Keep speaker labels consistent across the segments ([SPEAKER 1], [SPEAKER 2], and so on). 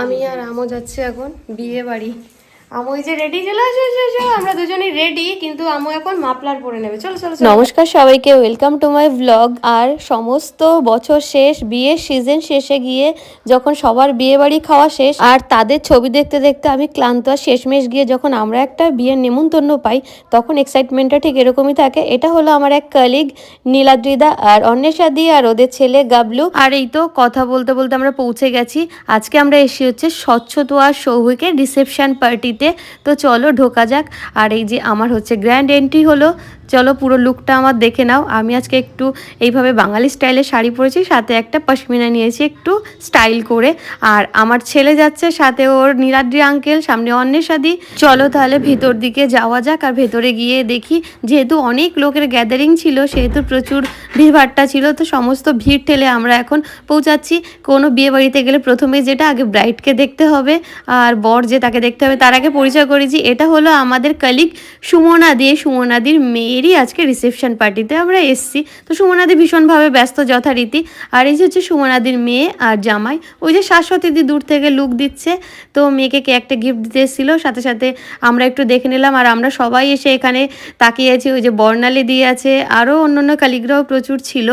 [SPEAKER 1] আমি আর আমও যাচ্ছি এখন বিয়ে বাড়ি। আমু যে রেডি চলে আসো। আমরা দুজনেই রেডি কিন্তু আমু এখন মাপলার পরে নেবে। চলো চলো।
[SPEAKER 2] নমস্কার সবাইকে ওয়েলকাম টু মাই ব্লগ আর সমস্ত বছর শেষ, বিয়ের সিজন শেষে গিয়ে যখন সবার বিয়ে বাড়ি খাওয়া শেষ, আর তাদের ছবি দেখতে দেখতে আমি ক্লান্ত, আর শেষমেশ গিয়ে যখন আমরা একটা বিয়ের নেমন্তন্ন পাই, তখন এক্সাইটমেন্টটা ঠিক এরকমই থাকে। এটা হলো আমার এক কালিগ নীলাদ্রিদা, আর অন্বেষা দি, আর ওদের ছেলে গাবলু। আর এই তো কথা বলতে বলতে আমরা পৌঁছে গেছি। আজকে আমরা এসে হচ্ছে স্বচ্ছ তোয়ার সৌভিকের রিসেপশন পার্টিতে তো চলো ঢোকা যাক। আর এই যে আমার হচ্ছে গ্র্যান্ড এন্ট্রি হলো চলো পুরো লুকটা আমার দেখে নাও। আমি আজকে একটু এইভাবে বাঙালি স্টাইলে শাড়ি পরেছি, সাথে একটা পশমিনা নিয়েছি একটু স্টাইল করে। আর আমার ছেলে যাচ্ছে, সাথে ওর নীলাদ্রি আঙ্কেল সামনে অন্বেষাদি চলো তাহলে ভেতর দিকে যাওয়া যাক আর ভেতরে গিয়ে দেখি, যেহেতু অনেক লোকের গ্যাদারিং ছিল, সেহেতু প্রচুর ভিড়ভাট্টা ছিল, তো সমস্ত ভিড় ঠেলে আমরা এখন পৌঁছাচ্ছি। কোনো বিয়ে বাড়িতে গেলে প্রথমে যেটা আগে ব্রাইডকে দেখতে হবে, আর বর যে তাকে দেখতে হবে, তার আগে পরিচয় করেছি এটা হলো আমাদের কালিগ সুমনা দিয়ে সুমনাদির মেয়েরই আজকে রিসেপশন পার্টিতে আমরা এসছি। তো সুমনাদি ভীষণভাবে ব্যস্ত যথারীতি। আর এই যে হচ্ছে সুমনাদির মেয়ে আর জামাই, ওই যে শাশ্বতীদি দূর থেকে লুক দিচ্ছে। তো মেয়েকে কে একটা গিফট দিতে এসেছিল। সাথে সাথে আমরা একটু দেখে নিলাম আর আমরা সবাই এসে এখানে তাকিয়ে আছি। ওই যে বর্ণালী দিয়ে আছে, আরও অন্য অন্য কালিগ্রাহ প্রচুর ছিল।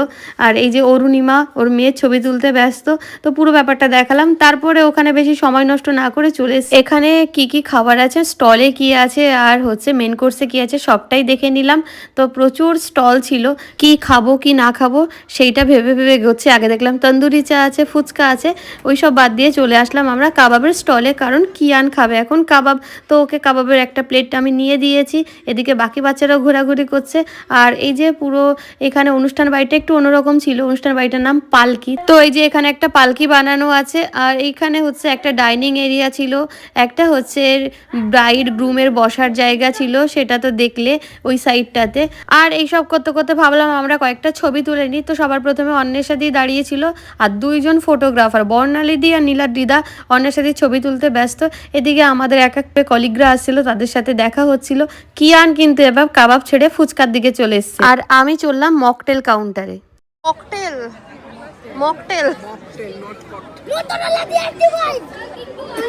[SPEAKER 2] আর এই যে অরুণিমা, ওর মেয়ের ছবি তুলতে ব্যস্ত। তো পুরো ব্যাপারটা দেখালাম। তারপরে ওখানে বেশি সময় নষ্ট না করে চলে। এখানে কি কি খাবার আছে? স্টলে কি আছে? আর হচ্ছে মেন কোর্সে কি আছে? সবটাই দেখে নিলাম। তো প্রচুর স্টল ছিল, কি খাব, কি না খাব, সেইটা ভেবে ভেবে গেছে আগে দেখলাম তন্দুরি চা আছে, ফুচকা আছে, ওই সব বাদ দিয়ে চলে আসলাম আমরা কাবাবের স্টলে, কারণ কিয়ান খাবে? এখন কাবাব, তো ওকে কাবাবের একটা প্লেট আমি নিয়ে দিয়েছি, এদিকে বাকি বাচ্চারাও ঘোরাঘুরি করছে। আর এই যে পুরো এখানে অনুষ্ঠান বাড়িটা একটু অন্যরকম ছিল, অনুষ্ঠান বাড়িটার নাম পালকি। তো এই যে এখানে একটা পালকি বানানো আছে, আর এইখানে হচ্ছে একটা ডাইনিং এরিয়া ছিল, একটা হচ্ছে ব্রাইড গ্রুমের বসার জায়গা ছিল, সেটা তো দেখলে ওই সাইডটাতে আর এইসব করতে করতে ভাবলাম আমরা কয়েকটা ছবি তুলে নিই। তো সবার প্রথমে অন্বেষা দি দাঁড়িয়েছিল আর দুইজন ফটোগ্রাফার বর্ণালী দি আর দিদা অন্বেষা দির ছবি তুলতে ব্যস্ত। এদিকে আমাদের এক এক কলিগরা আসছিল তাদের সাথে দেখা হচ্ছিল। কিয়ান কিন্তু এবার কাবাব ছেড়ে ফুচকার দিকে চলে এসছে। আর আমি চললাম মকটেল কাউন্টারে মকটেল? মকটেল?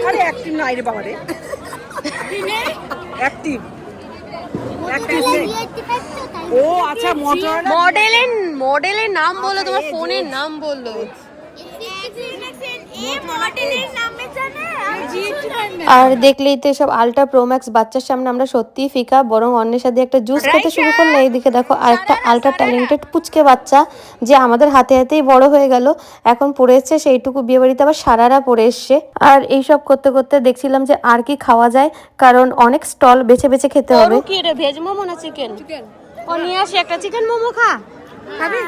[SPEAKER 3] আরে অ্যাক্টিভ নাই রে বাবা রে অ্যাক্টিভ ও আচ্ছা
[SPEAKER 1] মডেলের মডেলের নাম বলল তোমার ফোনের নাম বলল
[SPEAKER 2] আর দেখলেই তো সব আলট্রা প্রোম্যাক্স বাচ্চার সামনে আমরা সত্যিই ফিকা বরং অন্যের সাথে একটা জুস খেতে শুরু করলে। এইদিকে দেখো আরেকটা আলট্রা ট্যালেন্টেড পুচকে বাচ্চা যে আমাদের হাতে হাতেই বড় হয়ে গেল। এখন পড়ে এসছে সেইটুকু বিয়ে বাড়িতে আবার সারারা পড়ে এসছে। আর এইসব করতে করতে দেখছিলাম যে আর কি খাওয়া যায় কারণ অনেক স্টল বেছে বেছে খেতে হবে।
[SPEAKER 1] কি রে ভেজ মোমো না চিকেন ও নিয়ে আসি একটা। চিকেন মোমো খা। খাবি?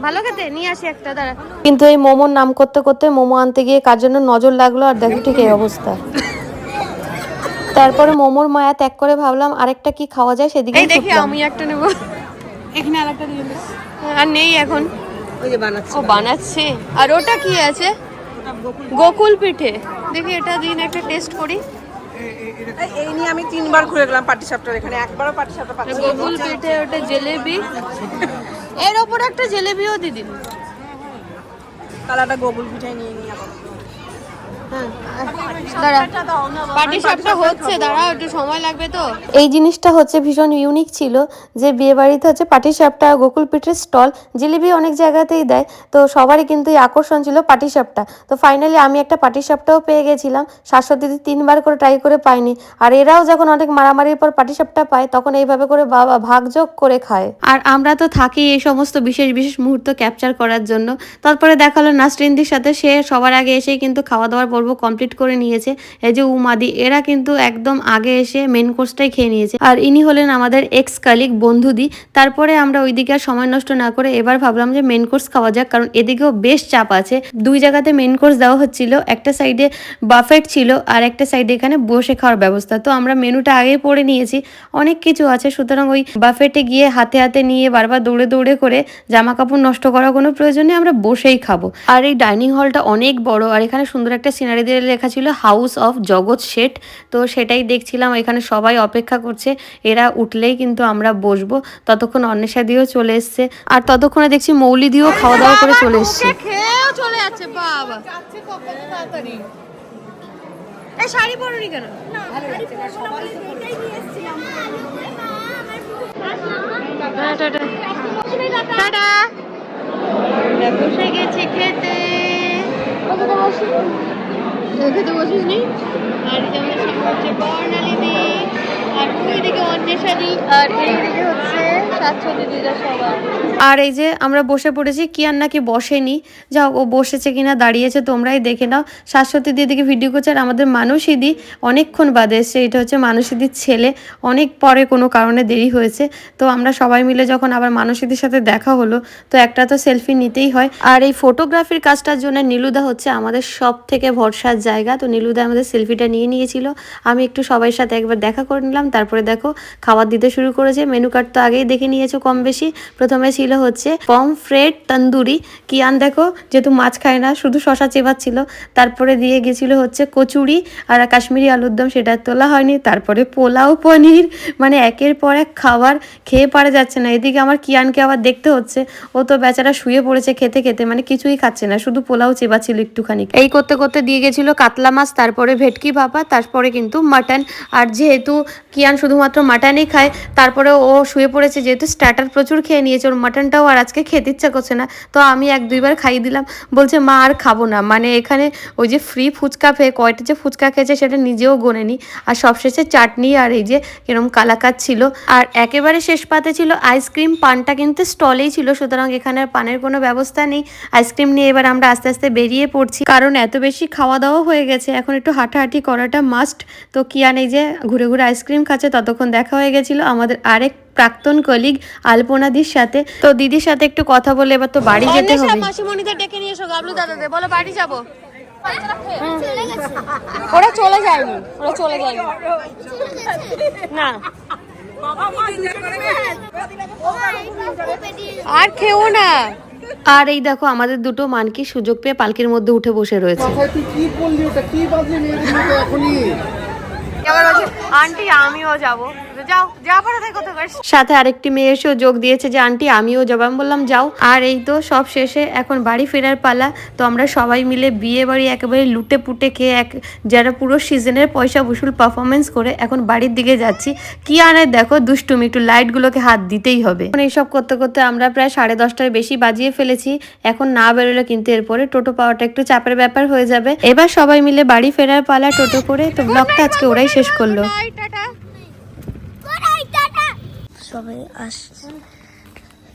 [SPEAKER 1] ভালো খেতে? নিয়ে আসি একটা দাঁড়া।
[SPEAKER 2] কিন্তু এই মোমোর নাম করতে করতে মোমো আনতে গিয়ে কার জন্য নজর লাগল আর দেখো ঠিক এই অবস্থা। তারপরে মোমোর মায়া ত্যাগ করে ভাবলাম আরেকটা কি খাওয়া যায় সেদিকে
[SPEAKER 1] দেখি আমি একটা নেব।
[SPEAKER 3] এখানে আরেকটা দিয়ে
[SPEAKER 1] আর নেই এখন।
[SPEAKER 3] ওই যে বানাচ্ছি।
[SPEAKER 1] ও বানাচ্ছে। আর ওটা কি আছে? গোকুল পিঠে। দেখি এটা দিন একটা টেস্ট করি।
[SPEAKER 3] এই- এই নিয়ে আমি তিনবার ঘুরে গেলাম পাটি সাপটার এখানে। একবারও পাটি সাপটা পাচ্ছি
[SPEAKER 1] গোকুল পিঠে ওটা জিলেবি। এর ওপর একটা জিলেবিও দিদি
[SPEAKER 3] একটা গোবুল পিঠাই নিয়ে নিই আবার।
[SPEAKER 2] এই জিনিসটা হচ্ছে ভীষণ ইউনিক ছিল যে বিয়ে বাড়িতে হচ্ছে পাটিসাপটা গোকুল পিঠের স্টল জিলিপি অনেক জায়গাতেই দেয় তো সবারই কিন্তু এই আকর্ষণ ছিল পাটিসাপটা তো ফাইনালি আমি একটা পাটিসাপটাও পেয়ে গেছিলাম শাশ্বতী দিদি তিনবার করে ট্রাই করে পাইনি। আর এরাও যখন অনেক মারামারির পর পাটিসাপটা পায় তখন এইভাবে করে বাবা ভাগযোগ করে খায়। আর আমরা তো থাকি এই সমস্ত বিশেষ বিশেষ মুহূর্ত ক্যাপচার করার জন্য। তারপরে দেখাল নাসরিনদির সাথে সে সবার আগে এসেই কিন্তু খাওয়া দাওয়ার পর্ব কমপ্লিট করে নিয়েছে। এই যে উমাদি, এরা কিন্তু একদম আগে এসে মেন কোর্সটাই খেয়ে নিয়েছে। আর ইনি হলেন আমাদের এক্স কালিক বন্ধুদি। তারপরে আমরা ওইদিকে আর সময় নষ্ট না করে এবার ভাবলাম যে মেন কোর্স খাওয়া যাক, কারণ এদিকেও বেশ চাপ আছে। দুই জায়গাতে মেন কোর্স দেওয়া হচ্ছিল, একটা সাইডে বাফেট ছিল আর একটা সাইডে এখানে বসে খাওয়ার ব্যবস্থা। তো আমরা মেনুটা আগেই পড়ে নিয়েছি, অনেক কিছু আছে। সুতরাং ওই বাফেটে গিয়ে হাতে হাতে নিয়ে বারবার দৌড়ে দৌড়ে করে জামা কাপড় নষ্ট করার কোনো প্রয়োজন নেই, আমরা বসেই খাব। আর এই ডাইনিং হলটা অনেক বড়, আর এখানে সুন্দর একটা সিনারি দিয়ে লেখা ছিল হাউস অফ জগৎ শেঠ। তো সেটাই দেখছিলাম এখানে সবাই অপেক্ষা করছে এরা উঠলেই কিন্তু আমরা বসবো। ততক্ষণ অন্বেষা দিয়েও চলে এসছে আর ততক্ষণে দেখছি মৌলি দিয়েও খাওয়া দাওয়া করে চলে এসছে।
[SPEAKER 1] চলে যাচ্ছে বাবা। এই শাড়ি পরনি কেন? টাটা। টাটা। বসে গেছি খেতে। খেতে বসিস নি? আর সামনে হচ্ছে বর্ণালী দি আর সবাই
[SPEAKER 2] এই যে আমরা বসে পড়েছি কি আর নাকি বসেনি। যা ও বসেছে কিনা, দাঁড়িয়েছে, তোমরাই দেখে নাও। শাশ্বতী দিদিকে ভিডিও করছে, আর আমাদের মানসীদি অনেকক্ষণ বাদে এসছে। এটা হচ্ছে মানসীদির ছেলে। অনেক পরে কোনো কারণে দেরি হয়েছে। তো আমরা সবাই মিলে যখন আবার মানসীদির সাথে দেখা হলো, তো একটা তো সেলফি নিতেই হয়। আর এই ফটোগ্রাফির কাজটার জন্য নীলুদা হচ্ছে আমাদের সব থেকে ভরসার জায়গা। তো নীলুদা আমাদের সেলফিটা নিয়ে নিয়েছিল। আমি একটু সবার সাথে একবার দেখা করে নিলাম। তারপরে দেখো খাবার দিতে শুরু করেছে। মেনু কার্ড তো আগেই দেখে নিয়েছো কম বেশি প্রথমে ছিল হচ্ছে পমফ্রেট তন্দুরি কিয়ান দেখো যেহেতু মাছ খায় না, শুধু শশা চেবাচ্ছিল। তারপরে দিয়ে গেছিল হচ্ছে কচুরি আর কাশ্মীরি আলুর দম, সেটা তোলা হয়নি। তারপরে পোলাও, পনির মানে একের পর এক খাবার খেয়ে পারা যাচ্ছে না। এদিকে আমার কিয়ানকে আবার দেখতে হচ্ছে। ও তো বেচারা শুয়ে পড়েছে খেতে খেতে মানে কিছুই খাচ্ছে না, শুধু পোলাও চেবাচ্ছিল একটুখানি। এই করতে করতে দিয়ে গেছিল কাতলা মাছ, তারপরে ভেটকি ভাপা, তারপরে কিন্তু মাটন আর যেহেতু কিয়ান শুধুমাত্র মাটনই খায় তারপরে ও শুয়ে পড়েছে যেহেতু স্টার্টার প্রচুর খেয়ে নিয়েছে, ওর মাটনটাও আর আজকে খেতে ইচ্ছা করছে না। তো আমি এক দুইবার খাইয়ে দিলাম, বলছে, মা, আর খাব না। মানে এখানে ওই যে ফ্রি ফুচকা পেয়ে কয়টা যে ফুচকা খেয়েছে সেটা নিজেও গোনেনি। আর সবশেষে চাটনি আর এই যে এরকম কালাকাত ছিল। আর একেবারে শেষ পাতে ছিল আইসক্রিম, পানটা কিন্তু স্টলেই ছিল, সুতরাং এখানে পানের কোনো ব্যবস্থা নেই। আইসক্রিম নিয়ে এবার আমরা আস্তে আস্তে বেরিয়ে পড়ছি, কারণ এত বেশি খাওয়া দাওয়া হয়ে গেছে। এখন একটু হাঁটাহাঁটি করাটা মাস্ট তো কিয়ান এই যে ঘুরে ঘুরে আইসক্রিম খাচ্ছে ততক্ষণ দেখা হয়ে গেছিল। আমাদের আরেক প্রাক্তন কলিগ আলপনাদির সাথে। তো দিদির সাথে একটু কথা বলে এবার তো বাড়ি যেতে হবে।
[SPEAKER 1] মাসিমণিদের ডেকে নিয়ে এসো গাবলু দাদাদের। বলো বাড়ি যাব। ওরা চলে যায়নি ওরা চলে যায়নি। না। আর খেও না।
[SPEAKER 2] আর এই দেখো আমাদের দুটো মানকি সুযোগ পেয়ে পালকির মধ্যে উঠে বসে রয়েছে।
[SPEAKER 4] কি বললি? ওটা কি মেয়েদের এখনই
[SPEAKER 2] সাথে আরেকটি মেয়ে এসেও যোগ দিয়েছে যে, আন্টি, আমিও যাব। আমি বললাম, যাও। আর এই তো সব শেষে এখন বাড়ি ফেরার পালা। তো আমরা সবাই মিলে বিয়ে বাড়ি একেবারে লুটে পুটে খেয়ে এক, যারা পুরো সিজনের পয়সা বসুল পারফরমেন্স করে এখন বাড়ির দিকে যাচ্ছি। কি আনে দেখো, দুষ্টুমি, একটু লাইটগুলোকে হাত দিতেই হবে। এখন এইসব করতে করতে আমরা প্রায় সাড়ে দশটার বেশি বাজিয়ে ফেলেছি। এখন না বেরোলে কিন্তু এরপরে টোটো পাওয়াটা একটু চাপের ব্যাপার হয়ে যাবে। এবার সবাই মিলে বাড়ি ফেরার পালা টোটো করে, তো ব্লগটা আজকে ওরাই শেষ করল।
[SPEAKER 1] টাটা।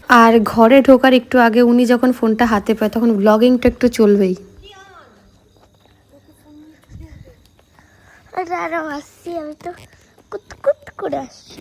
[SPEAKER 2] আর ঘরে ঢোকার একটু আগে উনি যখন ফোনটা হাতে পায় তখন ব্লগিংটা একটু চলবেই।
[SPEAKER 5] আরে আরও আসছি আমি তো। কুত কুত করে আসছি।